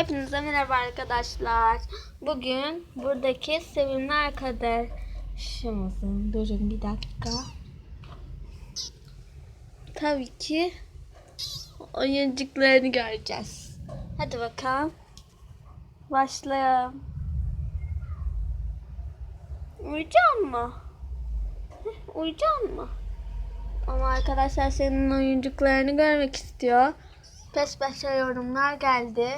Hepinize merhaba arkadaşlar. Bugün buradaki sevimli arkadaşımızın durun bir dakika. Tabii ki oyuncuklarını göreceğiz. Hadi bakalım. Başlayalım. Uyuyacak mı? Heh, mı? Ama arkadaşlar senin oyuncuklarını görmek istiyor. Peş peşe yorumlar geldi.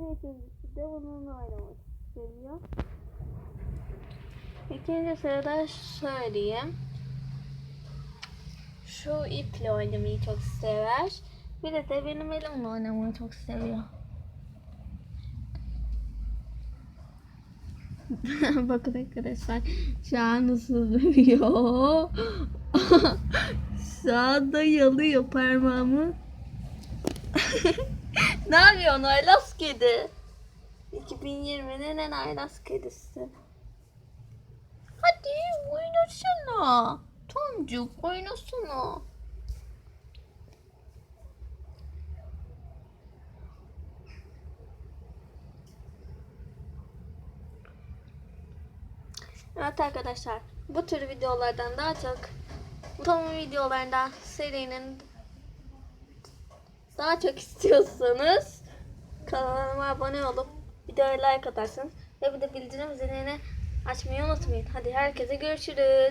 Birisi de bununla oynamak istiyor. İkinci sırada söyleyeyim. Şu iple oynamayı çok sever. Bir de, de benim elimle oynamayı çok seviyor. Bakın arkadaşlar şu an nasıl duruyor. Sağda yalıyor parmağımı. ne yapıyorsun Aylas kedi? 2020'nin en Aylas kedisi. Hadi oynasana. Tomcuk oynasana. Evet arkadaşlar bu tür videolardan daha çok Tom videolarından serinin daha çok istiyorsanız kanalıma abone olup videoya like atarsınız ve bir de bildirim zilini açmayı unutmayın. Hadi herkese görüşürüz.